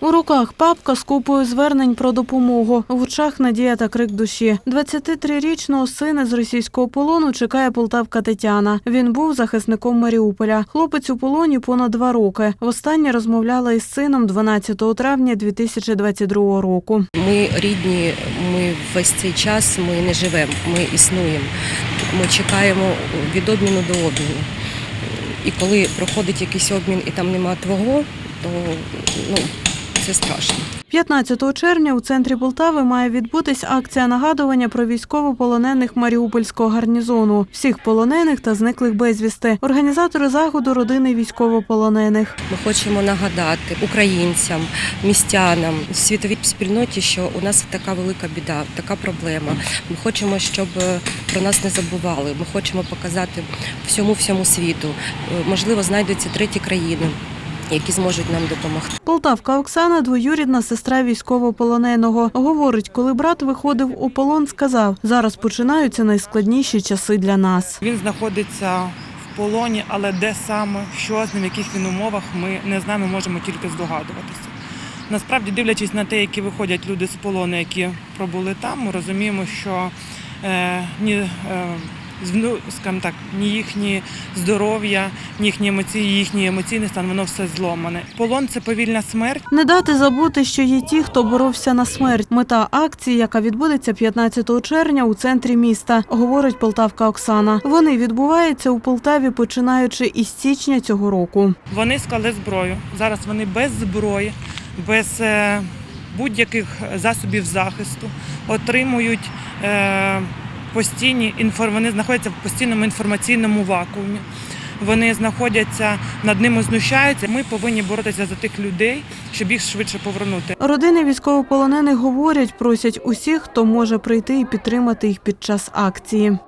У руках папка з купою звернень про допомогу. В очах надія та крик душі. 23-річного сина з російського полону чекає полтавка Тетяна. Він був захисником Маріуполя. Хлопець у полоні понад два роки. Востаннє розмовляла із сином 12 травня 2022 року. Ми рідні, ми весь цей час ми не живемо, ми існуємо. Ми чекаємо від обміну до обміну. І коли проходить якийсь обмін і там нема твого, то ну, це страшно. 15 червня у центрі Полтави має відбутись акція нагадування про військовополонених Маріупольського гарнізону, всіх полонених та зниклих безвісти. Організатори заходу родини військовополонених. Ми хочемо нагадати українцям, містянам, світовій спільноті, що у нас така велика біда, така проблема. Ми хочемо, щоб е, про нас не забували. Ми хочемо показати всьому всьому світу. Е, Можливо, знайдуться треті країни, які зможуть нам допомогти. Полтавка Оксана, двоюрідна сестра військовополоненого, говорить, коли брат виходив у полон, сказав: зараз починаються найскладніші часи для нас. Він знаходиться в полоні, але де саме, що з ним, в яких він умовах, ми не знаємо, можемо тільки здогадуватися. Насправді, дивлячись на те, які виходять люди з полону, які пробули там, ми розуміємо, що е, ні, е, зну- скажімо так, ні їхні здоров'я, ні їхні емоції, їхній емоційний стан, воно все зломане. Полон це повільна смерть. Не дати забути, що є ті, хто боровся на смерть. Мета акції, яка відбудеться 15 червня у центрі міста, говорить полтавка Оксана. Вони відбуваються у Полтаві, починаючи із січня цього року. Вони склали зброю. Зараз вони без зброї, без е, будь-яких засобів захисту отримують е, постійні. Вони знаходяться в постійному інформаційному вакуумі. Вони знаходяться над ними знущаються. Ми повинні боротися за тих людей, щоб їх швидше повернути. Родини військовополонених говорять, просять усіх, хто може прийти і підтримати їх під час акції.